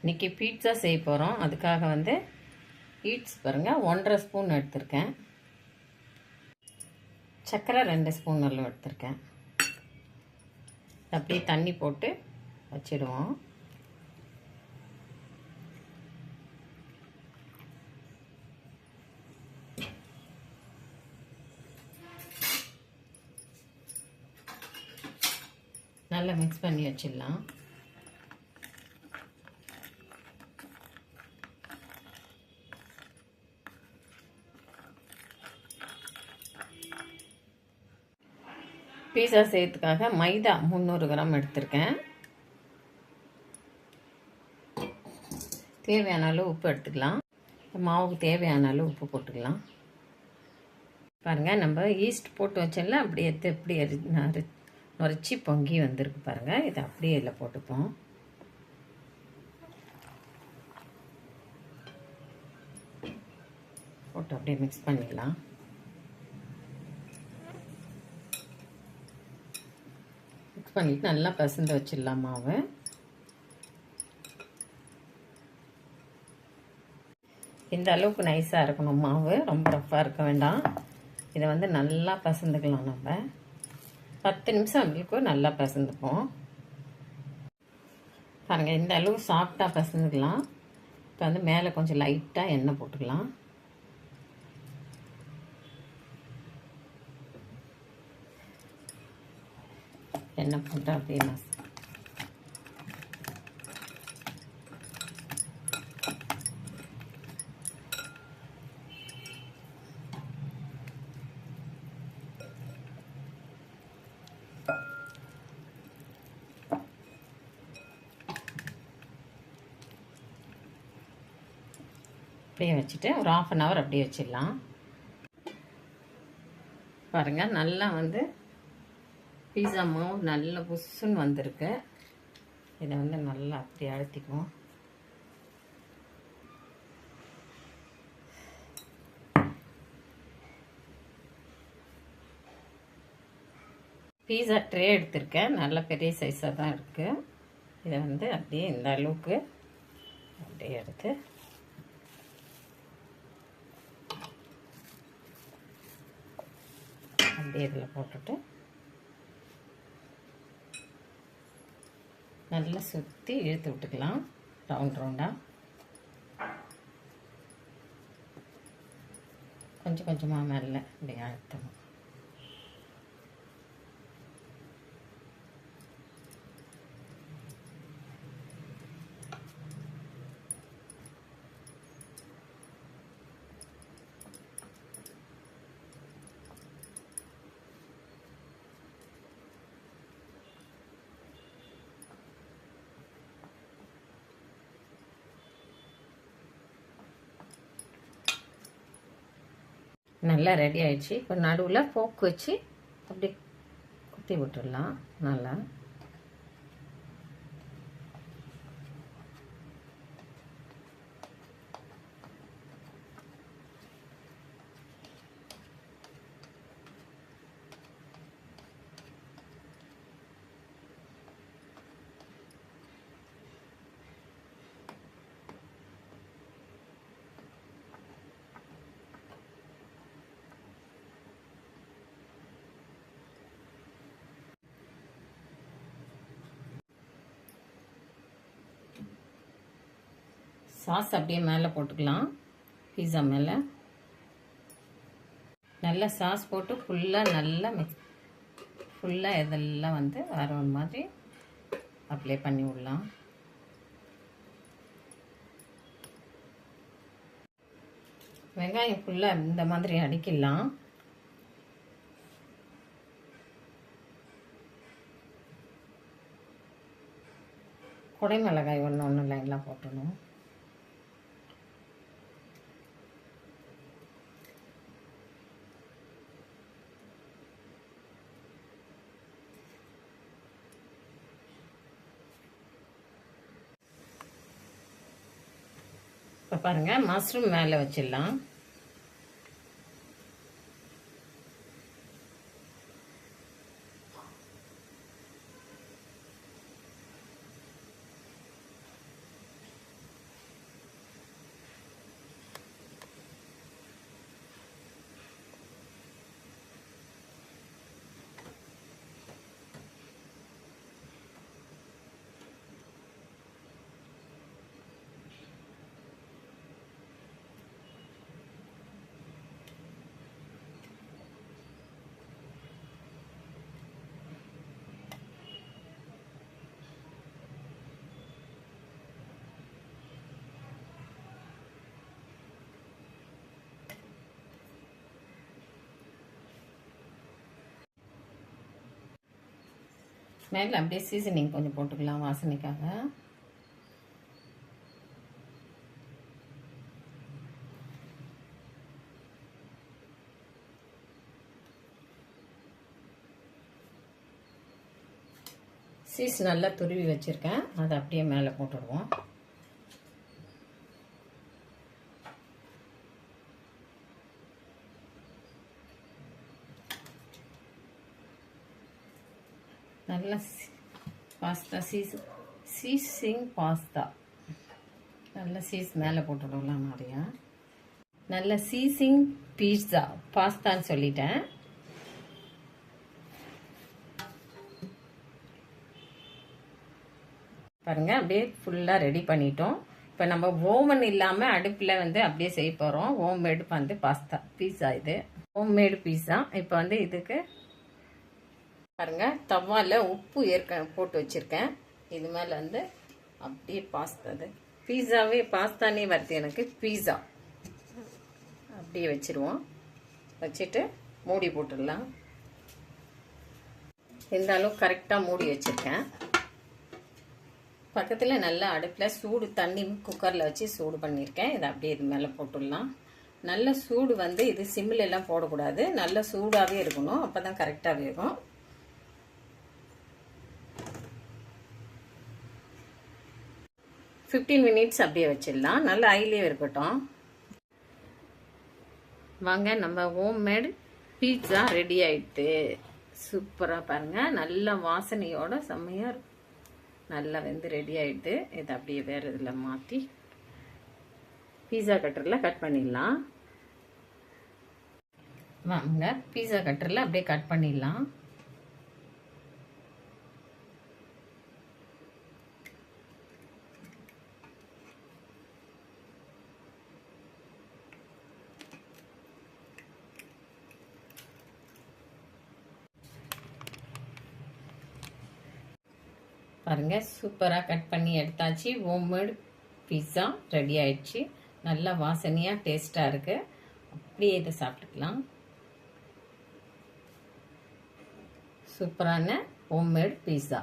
இன்றைக்கி பீட்சா செய்ய போகிறோம் அதுக்காக வந்து ஈட்ஸ் பாருங்கள் ஒன்றரை ஸ்பூன் எடுத்திருக்கேன். சர்க்கரை ரெண்டு ஸ்பூன் அளவு எடுத்திருக்கேன். அப்படியே தண்ணி போட்டு வச்சிடுவோம். நல்லா மிக்ஸ் பண்ணி வச்சிடலாம். பீஸா செய்யறதுக்காக மைதா முந்நூறு கிராம் எடுத்திருக்கேன். தேவையான அளவு உப்பு எடுத்துக்கலாம். மாவுக்கு தேவையான அளவு உப்பு போட்டுக்கலாம். பாருங்கள் நம்ம ஈஸ்ட் போட்டு வச்சோம்ல அப்படியே எடுத்து எப்படி அரி நுரைச்சி பொங்கி வந்திருக்கு பாருங்கள் இதை அப்படியே இதில் போட்டுப்போம். போட்டு அப்படியே மிக்ஸ் பண்ணிக்கலாம். பண்ணிவிட்டு நல்லா பசந்து வச்சிடலாம் மாவு இந்த அளவுக்கு நைஸாக இருக்கணும் மாவு ரொம்ப ரஃப்பாக இருக்க வேண்டாம். இதை வந்து நல்லா பசந்துக்கலாம் நம்ம. பத்து நிமிஷம் நம்மளுக்கு நல்லா பசந்துப்போம் பாருங்கள் இந்த அளவு சாஃப்டாக பசந்துக்கலாம் இப்போ வந்து மேலே கொஞ்சம் லைட்டாக எண்ணெய் போட்டுக்கலாம். எண்ணெய் போட்டு அப்படியே மச அப்படியே வச்சுட்டு ஒரு ஆஃப் அன் ஹவர் அப்படியே வச்சிடலாம். பாருங்கள் நல்லா வந்து பீஸா மாவு நல்ல புஷ்ஷுன்னு வந்திருக்கு. இதை வந்து நல்லா அப்படி அழுத்திக்குவோம். பீஸா ட்ரே எடுத்திருக்கேன். நல்ல பெரிய சைஸாக தான் இருக்குது இதை வந்து அப்படியே இந்த அளவுக்கு அப்படியே எடுத்து அப்படியே இதில் போட்டுட்டு நல்லா சுற்றி இழுத்து விட்டுக்கலாம். ரவுண்ட் ரவுண்டாக கொஞ்சம் கொஞ்சமாக மேலே அப்படியே அழுத்தணும். நல்லா ரெடி ஆயிடுச்சு. இப்போ நடுவில் போக்கு வச்சு அப்படி குத்தி விட்டுடலாம். நல்லா. சாஸ் அப்படியே மேலே போட்டுக்கலாம். பீஸா மேலே. நல்லா சாஸ் போட்டு ஃபுல்லாக நல்லா மிக்ஸ் ஃபுல்லாக இதெல்லாம் வந்து வர ஒரு மாதிரி அப்ளை பண்ணி விடலாம். வெங்காயம் ஃபுல்லாக இந்த மாதிரி அடிக்கலாம் குடைமிளகாய் ஒன்று ஒன்று லைன்லாம் போட்டணும் இப்போ பாருங்கள் மஷ்ரூம் மேலே வச்சிடலாம். ஸ்மெல் அப்படியே சீசனிங் கொஞ்சம் போட்டுக்கலாம் வாசனைக்காக. சீஸ் நல்லா துருவி வச்சுருக்கேன். அதை அப்படியே மேலே போட்டுடுவோம். நல்ல பாஸ்தா சீஸ் சீசிங் பாஸ்தா நல்ல சீஸ் மேலே போட்டுடலாம் நிறையா நல்ல சீசிங் பீட்சா பாஸ்தான்னு சொல்லிட்டேன். பாருங்க அப்படியே ஃபுல்லாக ரெடி பண்ணிட்டோம். இப்போ நம்ம ஓவன் இல்லாமல் அடுப்பில் வந்து அப்படியே செய்ய போகிறோம் ஹோம்மேடு வந்து பாஸ்தா பீஸா இது. ஹோம்மேடு பீஸா இப்போ வந்து இதுக்கு பாருங்கள் தவால உப்பு ஏற்க போட்டு வச்சுருக்கேன். இது மேலே வந்து அப்படியே பாஸ்தா அது பீஸாவே பாஸ்தானே வருது எனக்கு பீஸா. அப்படியே வச்சிருவோம். வச்சுட்டு மூடி போட்டுடலாம். இந்த கரெக்டாக மூடி வச்சுருக்கேன். பக்கத்தில் நல்லா அடுப்பில் சூடு தண்ணி குக்கரில் வச்சு சூடு பண்ணியிருக்கேன். இதை அப்படியே இது மேலே போட்டுடலாம். நல்ல சூடு வந்து இது சிம்மிலெல்லாம் போடக்கூடாது. நல்ல சூடாகவே இருக்கணும். அப்போ தான் கரெக்டாக வேகும். ஃபிஃப்டீன் மினிட்ஸ் அப்படியே வச்சிடலாம். நல்ல ஐலேயே இருக்கட்டும். வாங்க நம்ம ஹோம்மேடு பீட்சா ரெடி ஆயிட்டு. சூப்பராக பாருங்கள் நல்ல வாசனையோட செம்மையாக இருக்கும். நல்லா வந்து ரெடி ஆகிட்டு இதை அப்படியே வேறு இதில் மாற்றி பீஸா கட்டரில் கட் பண்ணிடலாம். வாங்க பீஸா கட்டரில் அப்படியே கட் பண்ணிடலாம். பாருங்கள் சூப்பராக கட் பண்ணி எடுத்தாச்சு. ஹோம்மேடு பீஸா ரெடி ஆயிடுச்சு. நல்லா வாசனையாக டேஸ்ட்டாக இருக்குது அப்படியே இதை சாப்பிட்டுக்கலாம். சூப்பரான ஹோம்மேட் பீஸா